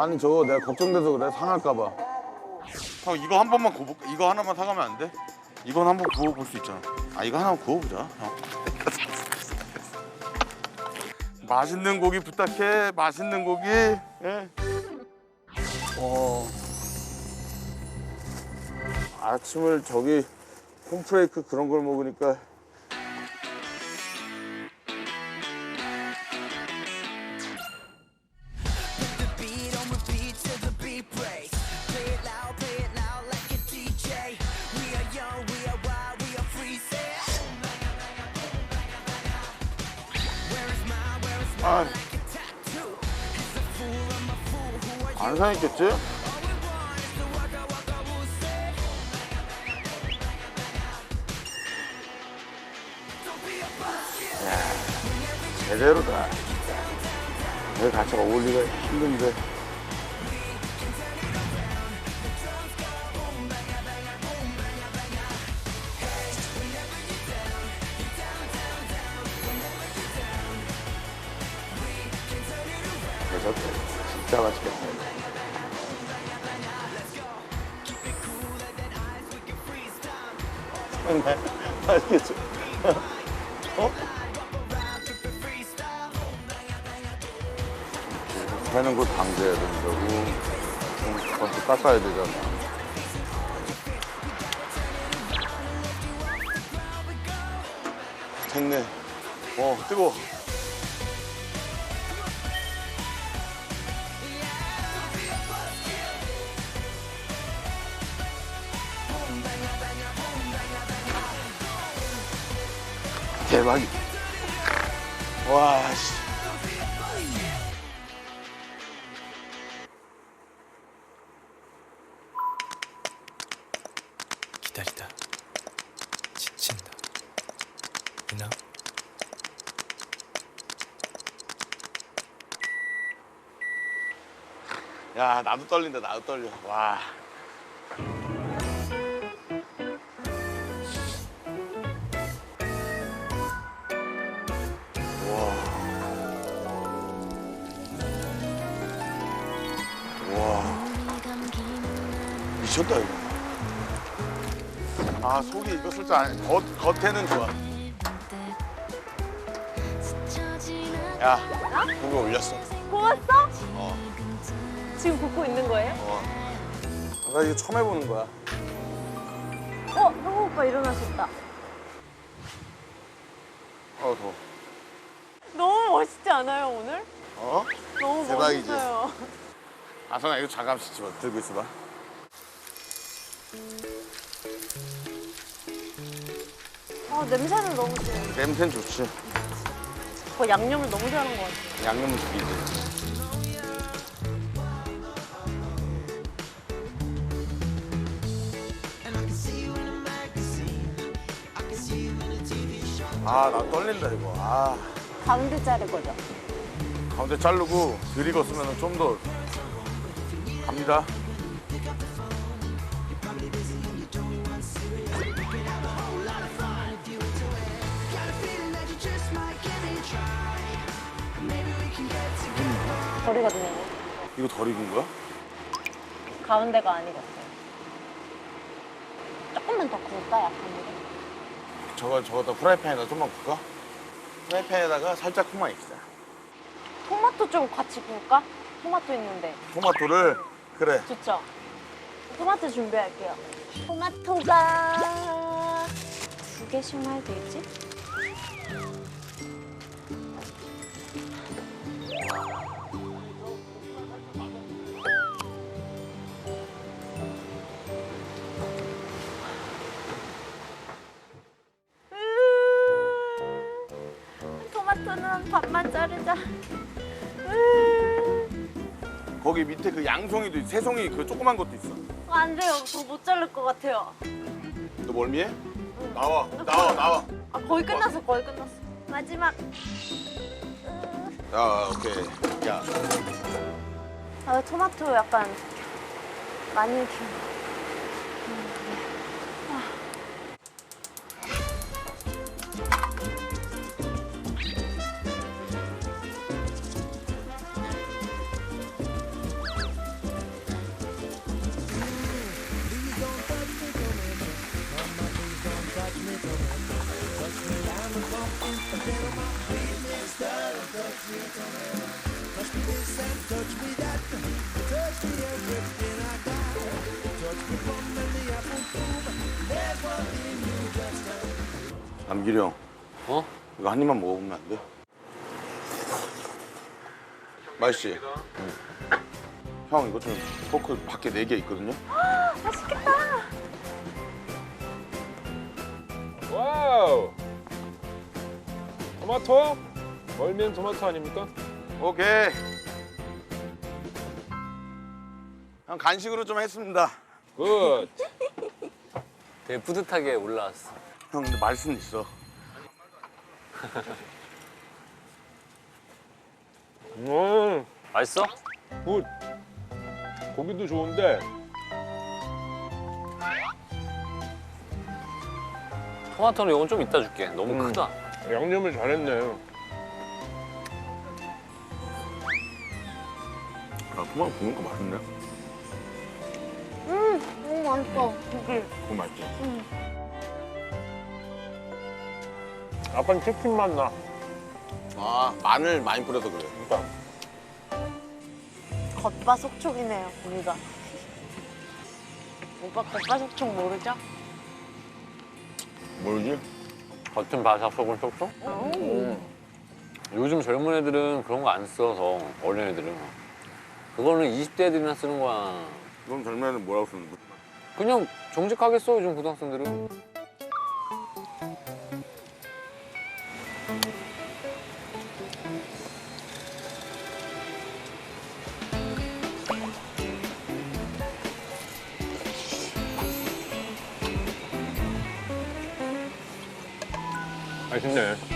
아니 저거 내가 걱정돼서 그래 상할까봐. 형 이거 한 번만 구워 이거 하나만 사가면 안 돼? 이건 한 번 구워볼 수 있잖아. 아 이거 하나 구워보자. 형. 맛있는 고기 부탁해. 맛있는 고기. 예. 어. 아침을 저기 홈프레이크 그런 걸 먹으니까 Be a bust. 제대로다. 내 같이 어울리기가 힘든데. 대접해. 진짜 맛있겠다. 네, 맛있겠지? 어? 새는 거 당겨야 된다고 좀 먼저 깎아야 되잖아 됐네 어 뜨거워 대박이다 와 씨 기다리다 지친다 이나 야 나도 떨린다. 나도 떨려. 와. 미쳤다 이거. 아 속이 익었을 줄 알. 겉 겉에는 좋아. 야 고기 올렸어. 구웠어? 어. 지금 굽고 있는 거예요? 어. 나 이거 처음 해보는 거야 어, 형우 오빠 일어나셨다. 어 더워 너무 멋있지 않아요, 오늘? 어? 너무 대박이지? 멋있어요. 아성아 이거 잠깐씩 집어 들고 있어봐. 어, 냄새는 너무 좋아요. 냄새는 좋지. 그 양념을 너무 잘한 것 같아요. 양념은 죽이지. 아, 나 떨린다 이거. 아, 가운데 자를 거죠? 가운데 자르고 덜 익었으면 좀 더 갑니다. 버리거든요. 이거 덜 익은 거야? 가운데가 아니겠어요. 조금만 더 구울까, 약간 이렇게? 저거 저거 다 프라이팬에다 좀만 굽까? 프라이팬에다가 살짝 쿵만 익히자. 토마토 좀 같이 구울까? 토마토 있는데. 토마토를 그래. 좋죠? 토마토 준비할게요. 토마토가 두 개씩만 해도 되겠지? 토마토는 반만 자르자. 음. 거기 밑에 그 양송이도 있- 새송이 그 조그만 것도 있어. 안 돼요. 더못 자를 것 같아요. 너 멀미해? 나와, 나와, 나와. 아, 거의 끝났어, 거의 끝났어. 마지막. 야, 오케이. 야, 아, 토마토 약간 많이 이렇게. 남길이 형. 어? 이거 한 입만 먹어보면 안 돼? 맛있지? 형 이거 좀 포크 밖에 네 개 있거든요? 와우. 토마토? 멀면 토마토 아닙니까? 오케이. 형 간식으로 좀 했습니다. 굿. 되게 뿌듯하게 올라왔어. 형 근데 말씀 있어. 음, 맛있어? 굿. 고기도 좋은데 토마토는 이건 좀 이따 줄게. 너무 음. 크다. 양념을 잘했네. 아, 토마토 굽는 거 맛있네. 음, 너무 맛있어. 고기. 그거 맛있지? 약간 치킨 맛 나. 아 마늘 많이 뿌려서 그래. 그러니까 겉바 속촉이네요, 고기가. 오빠 겉바 속촉 모르죠? 모르지? 겉은 바삭 속은 촉촉? 음. 요즘 젊은 애들은 그런 거 안 써서 어린 애들은 그거는 20대 애들이나 쓰는 거야. 그럼 젊은 애는 뭐라고 쓰는 거야? 그냥 정직하게 써 요즘 고등학생들은. 맛있네.